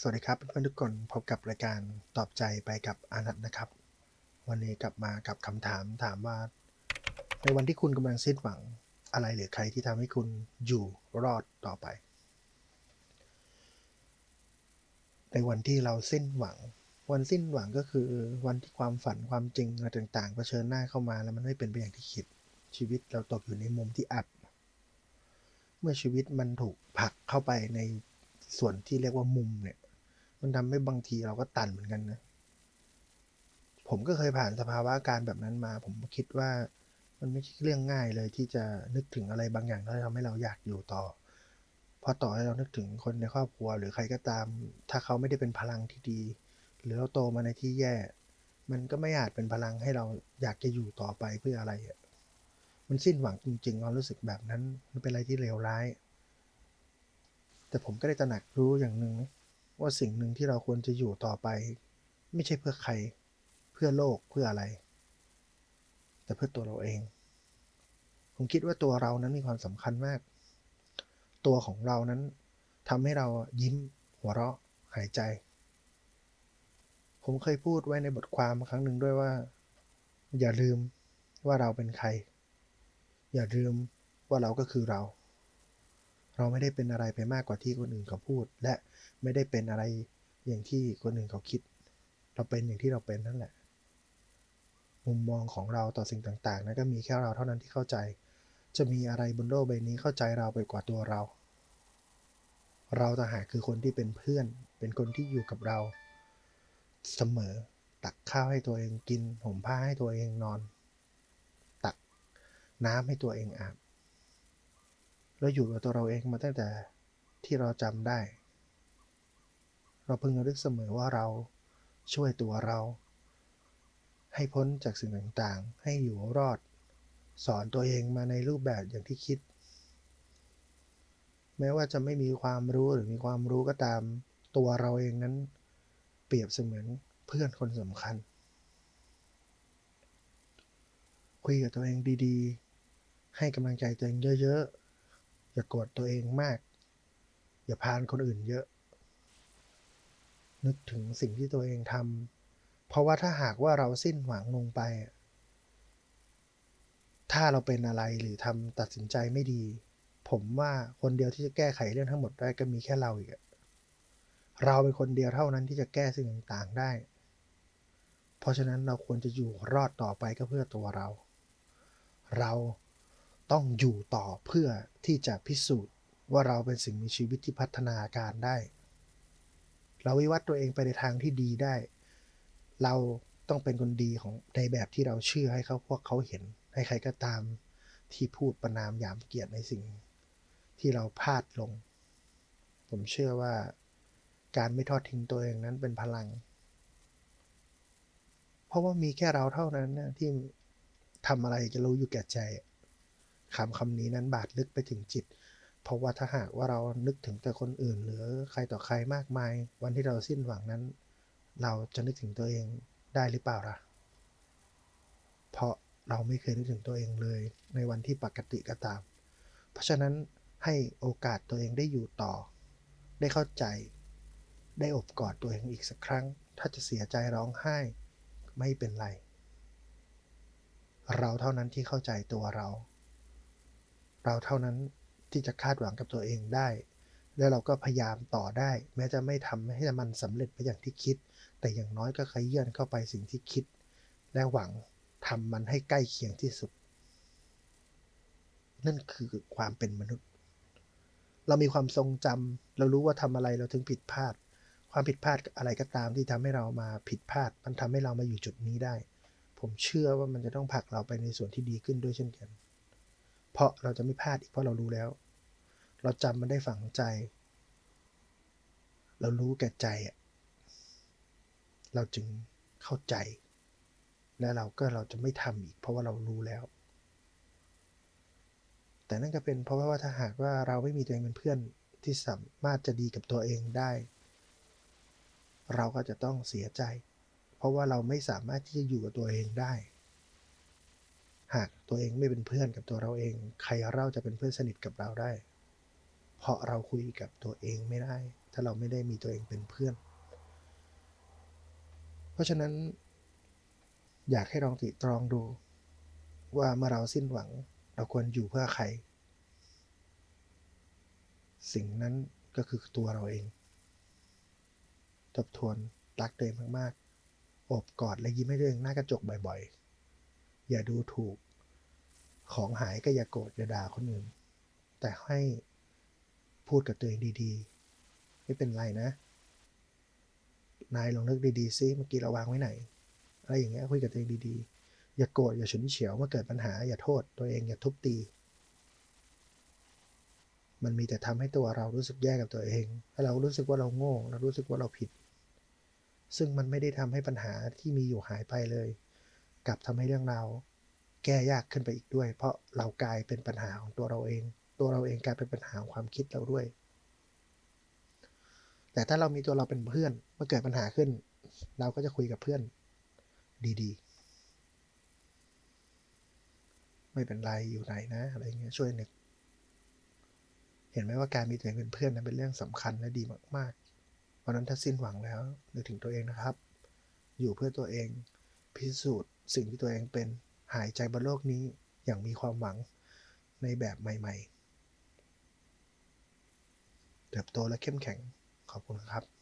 สวัสดีครับเพื่อนทุกคนพบกับรายการตอบใจไปกับอานัทนะครับ วันนี้กลับมากับคำถามถามว่า ในวันที่คุณกำลังสิ้นหวังอะไรหรือใครที่ทำให้คุณอยู่รอดต่อไป ในวันที่เราสิ้นหวัง วันสิ้นหวังก็คือวันที่ความฝันความจริงอะไรต่างๆเผชิญหน้าเข้ามาแล้วมันไม่เป็นไปอย่างที่คิด ชีวิตเราตกอยู่ในมุมที่อับ เมื่อชีวิตมันถูกผลักเข้าไปในส่วนที่เรียกว่ามุมเนี่ย มันทำให้บางทีเราก็ตันเหมือนกันนะ ผมก็เคยผ่านสภาวะการแบบนั้นมา ผมคิดว่ามันไม่ใช่เรื่องง่ายเลยที่จะนึกถึงอะไรบางอย่างแล้วทำให้เราอยากอยู่ต่อเพราะต่อให้เรานึกถึงคนในครอบครัวหรือใครก็ตาม ถ้าเขาไม่ได้เป็นพลังที่ดี หรือเราโตมาในที่แย่ มันก็ไม่อาจเป็นพลังให้เราอยากจะอยู่ต่อไปเพื่ออะไรมันสิ้นหวังจริงๆความรู้สึกแบบนั้น มันเป็นอะไรที่เลวร้าย แต่ผมก็ได้ตระหนักรู้อย่างหนึ่งนะ ว่าสิ่งหนึ่งที่เราควรจะอยู่ต่อไป ไม่ใช่เพื่อใคร เพื่อโลกเพื่ออะไร แต่เพื่อตัวเราเอง ผมคิดว่าตัวเรานั้นมีความสำคัญมาก ตัวของเรานั้นทำให้เรายิ้มหัวเราะหายใจ ผมเคยพูดไว้ในบทความครั้งหนึ่งด้วยว่า อย่าลืมว่าเราเป็นใคร อย่าลืมว่าเราก็คือเรา เราไม่ได้เป็นอะไรไปมากกว่าที่คนอื่นเขาพูด และไม่ได้เป็นอะไรอย่างที่คนอื่นเขาคิด เราเป็นอย่างที่เราเป็นนั่นแหละ มุมมองของเราต่อสิ่งต่างๆนั้นก็มีแค่เราเท่านั้นที่เข้าใจ จะมีอะไรบนโลกใบนี้เข้าใจเราไปกว่าตัวเรา เราต่างหากคือคนที่เป็นเพื่อน เป็นคนที่อยู่กับเราเสมอ ตักข้าวให้ตัวเองกินห่มผ้าให้ตัวเองนอน ตักน้ำให้ตัวเองอาบ เราอยู่กับตัวเราเองมาตั้งแต่ที่เราจำได้ เราพึงระลึกเสมอว่าเราช่วยตัวเรา ให้พ้นจากสิ่งต่างๆ ให้อยู่รอด สอนตัวเองมาในรูปแบบอย่างที่คิด แม้ว่าจะไม่มีความรู้หรือมีความรู้ก็ตามตัวเราเองนั้น เปรียบเสมือนเพื่อนคนสำคัญ คุยกับตัวเองดีๆ ให้กำลังใจตัวเองเยอะ ๆ อย่ากดตัวเองมาก อย่าพานคนอื่นเยอะ นึกถึงสิ่งที่ตัวเองทำเพราะว่าถ้าหากว่าเราสิ้นหวังลงไป ถ้าเราเป็นอะไรหรือทำตัดสินใจไม่ดี ผมว่าคนเดียวที่จะแก้ไขเรื่องทั้งหมดได้ก็มีแค่เราอีกอะเราเป็นคนเดียวเท่านั้นที่จะแก้สิ่งต่างๆได้ เพราะฉะนั้นเราควรจะอยู่รอดต่อไปก็เพื่อตัวเรา เรา ต้องอยู่ต่อเพื่อที่จะพิสูจน์ว่าเราเป็นสิ่งมีชีวิตที่พัฒนาการได้ เราวิวัฒน์ตัวเองไปในทางที่ดีได้ เราต้องเป็นคนดีของในแบบที่เราเชื่อให้เขาพวกเขาเห็น ให้ใครก็ตามที่พูดประนามหยามเกียรติในสิ่งที่เราพลาดลง ผมเชื่อว่าการไม่ทอดทิ้งตัวเองนั้นเป็นพลัง เพราะว่ามีแค่เราเท่านั้นนะที่ทำอะไรจะรู้อยู่แก่ใจ คำคำนี้นั้นบาดลึกไปถึงจิต เพราะว่าถ้าหากว่าเรานึกถึงแต่คนอื่น หรือใครต่อใครมากมาย วันที่เราสิ้นหวังนั้น เราจะนึกถึงตัวเองได้หรือเปล่าล่ะ เพราะเราไม่เคยนึกถึงตัวเองเลย ในวันที่ปกติก็ตาม เพราะฉะนั้นให้โอกาสตัวเองได้อยู่ต่อ ได้เข้าใจ ได้อบกอดตัวเองอีกสักครั้ง ถ้าจะเสียใจร้องไห้ ไม่เป็นไร เราเท่านั้นที่เข้าใจตัวเรา เราเท่านั้นที่จะคาดหวังกับตัวเองได้ แล้วเราก็พยายามต่อได้ แม้จะไม่ทำให้มันสำเร็จไปอย่างที่คิด แต่อย่างน้อยก็ขยื่นเข้าไปสิ่งที่คิด และหวังทำมันให้ใกล้เคียงที่สุด นั่นคือความเป็นมนุษย์ เรามีความทรงจำเรารู้ว่าทำอะไรเราถึงผิดพลาด ความผิดพลาดอะไรก็ตามที่ทำให้เรามาผิดพลาด มันทำให้เรามาอยู่จุดนี้ได้ ผมเชื่อว่ามันจะต้องผลักเราไปในส่วนที่ดีขึ้นด้วยเช่นกัน เพราะเราจะไม่พลาดอีกเพราะเรารู้แล้ว เราจำมันได้ฝังใจ เรารู้แก่ใจอะเราจึงเข้าใจ และเราก็เราจะไม่ทำอีก เพราะว่าเรารู้แล้ว แต่นั่นก็เป็นเพราะว่าถ้าหากว่าเราไม่มีตัวเองเป็นเพื่อนที่สามารถจะดีกับตัวเองได้ เราก็จะต้องเสียใจ เพราะว่าเราไม่สามารถที่จะอยู่กับตัวเองได้ หากตัวเองไม่เป็นเพื่อนกับตัวเราเอง ใครเราจะเป็นเพื่อนสนิทกับเราได้ เพราะเราคุยกับตัวเองไม่ได้ ถ้าเราไม่ได้มีตัวเองเป็นเพื่อน เพราะฉะนั้น อยากให้ลองติตรองดู ว่าเมื่อเราสิ้นหวัง เราควรอยู่เพื่อใคร สิ่งนั้นก็คือตัวเราเอง ทบทวนรักตัวเองมากๆโอบกอดและยิ้มให้ตัวเองหน้ากระจกบ่อยๆ อย่าดูถูก ของหายก็อย่าโกรธอย่าด่าคนอื่น แต่ให้พูดกับตัวเองดีๆ ไม่เป็นไรนะ นายลองนึกดีๆซิเมื่อกี้เราวางไว้ไหน อะไรอย่างเงี้ยคุยกับตัวเองดีๆ อย่าโกรธอย่าฉุนเฉียวเมื่อเกิดปัญหา อย่าโทษตัวเองอย่าทุบตี มันมีแต่ทำให้ตัวเรารู้สึกแย่กับตัวเองให้เรารู้สึกว่าเราโง่ เรารู้สึกว่าเราผิด ซึ่งมันไม่ได้ทำให้ปัญหาที่มีอยู่หายไปเลย กลับทำให้เรื่องราวแก้ยากขึ้นไปอีกด้วย เพราะเรากลายเป็นปัญหาของตัวเราเอง ตัวเราเองกลายเป็นปัญหาของความคิดเราด้วย แต่ถ้าเรามีตัวเราเป็นเพื่อนเมื่อเกิดปัญหาขึ้น เราก็จะคุยกับเพื่อน ดีๆ ไม่เป็นไรอยู่ไหนนะอะไรเงี้ยช่วยนึก เห็นไหมว่าการมีตัวเองเป็นเพื่อนนั้นเป็นเรื่องสำคัญและดีมากๆเพราะนั้นถ้าสิ้นหวังแล้วนึกถึงตัวเองนะครับ อยู่เพื่อตัวเองพิสูจน์ สิ่งที่ตัวเองเป็นหายใจบนโลกนี้อย่างมีความหวังในแบบใหม่ ๆ เติบโตและเข้มแข็งขอบคุณครับ